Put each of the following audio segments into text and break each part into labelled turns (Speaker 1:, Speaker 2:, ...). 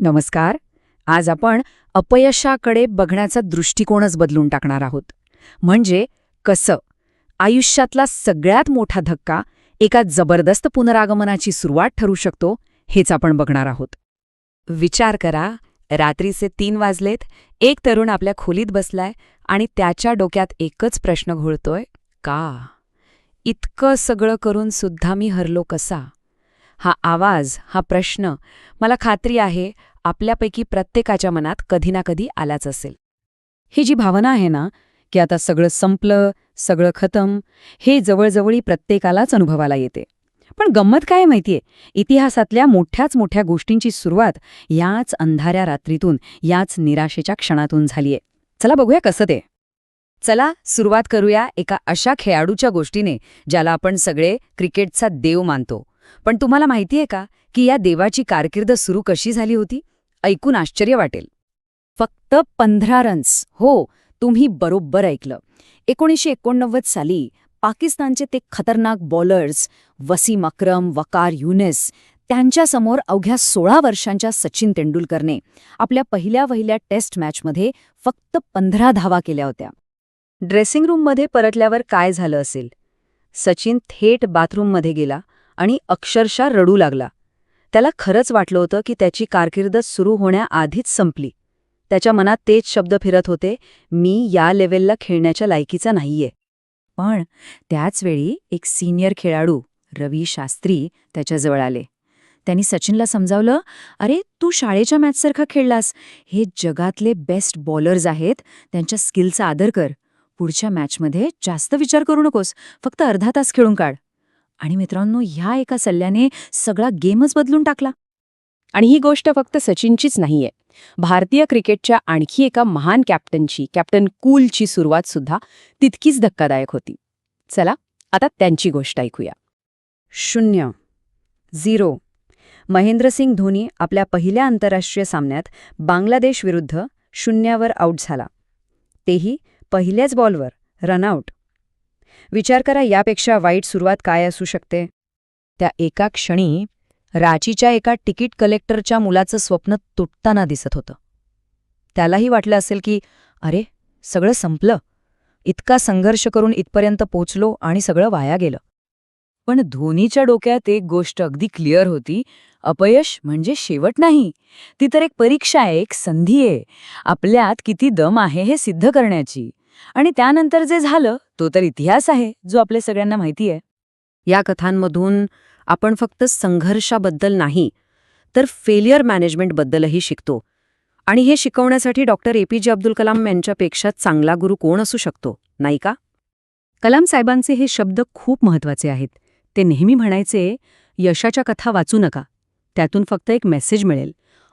Speaker 1: नमस्कार. आज आपण अपयशाकडे बघण्याचा दृष्टिकोनच बदलून टाकणार आहोत. म्हणजे कसं? आयुष्यातला सगळ्यात मोठा धक्का एका जबरदस्त पुनरागमनाची सुरुवात ठरू शकतो हेच आपण बघणार आहोत. विचार करा रात्रीचे तीन वाजलेत एक तरुण आपल्या खोलीत बसलाय आणि त्याच्या डोक्यात एकच प्रश्न घोळतोय का? इतकं सगळं करून सुद्धा मी हरलो कसा? हा आवाज हा प्रश्न मला खात्री आहे आपल्यापैकी प्रत्येकाच्या मनात कधी ना कधी आलाच असेल. ही जी भावना आहे ना की आता सगळं संपलं सगळं खतम हे जवळजवळी प्रत्येकालाच अनुभवाला येते. पण गंमत काय माहितीये? इतिहासातल्या मोठ्याच मोठ्या गोष्टींची सुरुवात याच अंधाऱ्या रात्रीतून याच निराशेच्या क्षणातून झालीये. चला बघूया कसं ते. चला सुरुवात करूया एका अशा खेळाडूच्या गोष्टीने ज्याला आपण सगळे क्रिकेटचा देव मानतो. पण तुम्हाला माहितीये का की या देवाची कारकीर्द सुरू कशी झाली होती? ऐकून आश्चर्य वाटेल. फक्त पंधरा रन्स हो तुम्ही बरोबर ऐकलं. एकोणीसशे एकोणनव्वद साली पाकिस्तानचे ते खतरनाक बॉलर्स वसीम अक्रम वकार युनेस त्यांच्यासमोर अवघ्या सोळा वर्षांच्या सचिन तेंडुलकरने आपल्या पहिल्या वहिल्या टेस्ट मॅचमध्ये फक्त पंधरा धावा केल्या होत्या. ड्रेसिंग रूममध्ये परतल्यावर काय झालं असेल? सचिन थेट बाथरूममध्ये गेला आणि अक्षरशः रडू लागला. त्याला खरंच वाटलं होतं की त्याची कारकीर्द सुरू होण्याआधीच संपली. त्याच्या मनात तेच शब्द फिरत होते मी या लेव्हलला खेळण्याच्या लायकीचा नाहीये. पण त्याचवेळी एक सिनियर खेळाडू रवी शास्त्री त्याच्याजवळ आले. त्यांनी सचिनला समजावलं अरे तू शाळेच्या मॅचसारखा खेळलास. हे जगातले बेस्ट बॉलर्स आहेत. त्यांच्या स्किलचा आदर कर. पुढच्या मॅचमध्ये जास्त विचार करू नकोस. फक्त अर्धा तास खेळून काढ. आणि मित्रांनो ह्या एका सल्ल्याने सगळा गेमच बदलून टाकला.
Speaker 2: आणि ही गोष्ट फक्त सचिनचीच नाहीये. भारतीय क्रिकेटच्या आणखी एका महान कॅप्टनची कॅप्टन कूलची सुरुवात सुद्धा तितकीच धक्कादायक होती. चला आता त्यांची गोष्ट ऐकूया.
Speaker 1: शून्य झिरो. महेंद्रसिंग धोनी आपल्या पहिल्या आंतरराष्ट्रीय सामन्यात बांगलादेश विरुद्ध शून्यावर आऊट झाला. तेही पहिल्याच बॉलवर रनआउट विचार करा यापेक्षा वाईट सुरुवात काय असू शकते. त्या एका क्षणी रांचीच्या एका तिकीट कलेक्टरच्या मुलाचं स्वप्न तुटताना दिसत होतं. त्यालाही वाटलं असेल की अरे सगळं संपलं. इतका संघर्ष करून इथपर्यंत पोचलो आणि सगळं वाया गेलं. पण धोनीच्या डोक्यात एक गोष्ट अगदी क्लिअर होती. अपयश म्हणजे शेवट नाही. ती तर एक परीक्षा आहे एक संधी आहे. आपल्यात किती दम आहे हे सिद्ध करण्याची. आणि त्यानंतर जे झालं तो तर इतिहास आहे जो आपल्या सगळ्यांना माहिती आहे. या कथांमधून आपण फक्त संघर्षाबद्दल नाही तर फेलियर मॅनेजमेंटबद्दलही शिकतो. आणि हे शिकवण्यासाठी डॉक्टर ए पी जे अब्दुल कलाम यांच्यापेक्षा चांगला गुरु कोण असू शकतो नाही का? कलाम साहेबांचे हे शब्द खूप महत्त्वाचे आहेत. ते नेहमी म्हणायचे यशाच्या कथा वाचू नका त्यातून फक्त एक मेसेज मिळेल.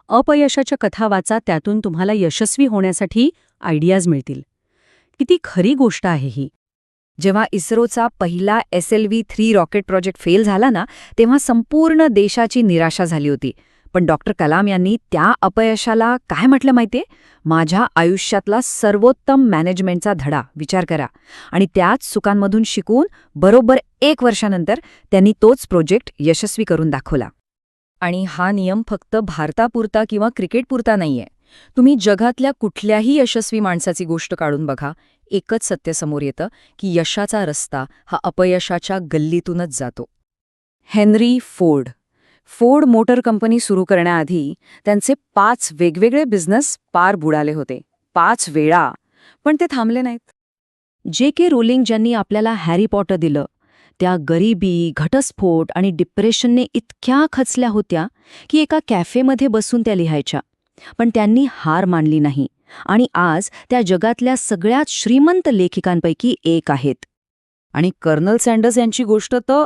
Speaker 1: अपयशाच्या कथा वाचा त्यातून तुम्हाला यशस्वी होण्यासाठी आयडियाज मिळतील. किती खरी गोष्ट आहे ही. जेव्हा इस्रोचा पहिला S L V three rocket project fail झाला ना तेव्हा संपूर्ण देशाची निराशा झाली होती. पण डॉक्टर कलाम यांनी त्या अपयशाला काय म्हटलं माहितीये? माझ्या आयुष्यातला सर्वोत्तम मॅनेजमेंटचा धडा विचार करा. आणि त्याच चुकांमधून शिकून बरोबर एक वर्षानंतर त्यांनी तोच प्रोजेक्ट यशस्वी करून दाखवला. आणि हा नियम फक्त भारतापुरता किंवा क्रिकेटपुरता नाहीये. तुम्ही जगातल्या कुठल्याही यशस्वी माणसाची गोष्ट काढून बघा. एकच सत्य समोर येतं की यशाचा रस्ता हा अपयशाच्या गल्लीतूनच जातो. Henry Ford. Ford motor company सुरू करण्याआधी त्यांचे पाच वेगवेगळे बिझनेस पार बुडाले होते. पाच वेळा. पण ते थांबले नाहीत. जे के रोलिंग ज्यांनी आपल्याला हॅरी पॉटर दिलं त्या गरिबी घटस्फोट आणि डिप्रेशनने इतक्या खचल्या होत्या की एका कॅफेमध्ये बसून त्या लिहायच्या. पण त्यांनी हार मानली नाही आणि आज त्या जगातल्या सगळ्यात श्रीमंत लेखिकांपैकी एक आहेत. आणि कर्नल सँडर्स यांची गोष्ट तर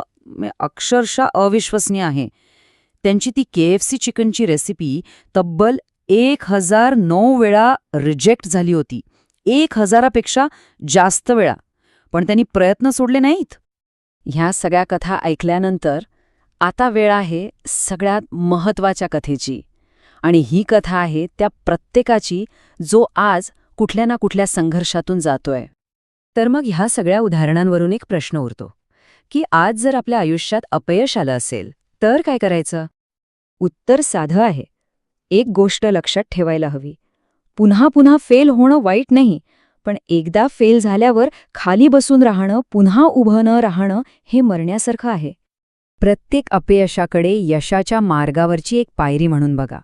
Speaker 1: अक्षरशः अविश्वसनीय आहे. त्यांची ती के एफ सी चिकनची रेसिपी तब्बल एक हजार नऊ वेळा रिजेक्ट झाली होती. एक हजारापेक्षा जास्त वेळा. पण त्यांनी प्रयत्न सोडले नाहीत. ह्या सगळ्या कथा ऐकल्यानंतर आता वेळ आहे सगळ्यात महत्त्वाच्या कथेची. आणि ही कथा आहे त्या प्रत्येकाची जो आज कुठल्या ना कुठल्या संघर्षातून जातोय. तर मग ह्या सगळ्या उदाहरणांवरून एक प्रश्न उरतो की आज जर आपल्या आयुष्यात अपयश आलं असेल तर काय करायचं? उत्तर साधं आहे. एक गोष्ट लक्षात ठेवायला हवी. पुन्हा पुन्हा फेल होणं वाईट नाही पण एकदा फेल झाल्यावर खाली बसून राहणं पुन्हा उभं न राहणं हे मरण्यासारखं आहे. प्रत्येक अपयशाकडे यशाच्या मार्गावरची एक पायरी म्हणून बघा.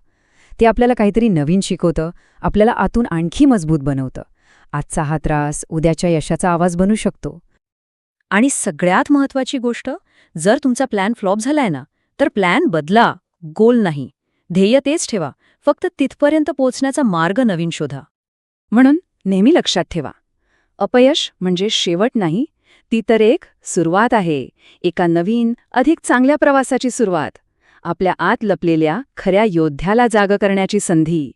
Speaker 1: ते आपल्याला काहीतरी नवीन शिकवतं आपल्याला आतून आणखी मजबूत बनवतं. आजचा हा त्रास उद्याच्या यशाचा आवाज बनू शकतो.
Speaker 2: आणि सगळ्यात महत्वाची गोष्ट जर तुमचा प्लॅन फ्लॉप झालाय ना तर प्लॅन बदला. गोल नाही. ध्येय तेच ठेवा. फक्त तिथपर्यंत पोहोचण्याचा मार्ग नवीन शोधा.
Speaker 1: म्हणून नेहमी लक्षात ठेवा. अपयश म्हणजे शेवट नाही ती तर एक सुरुवात आहे. एका नवीन अधिक चांगल्या प्रवासाची सुरुवात. आपल्या आत लपलेल्या खऱ्या योद्ध्याला जाग करण्याची संधी.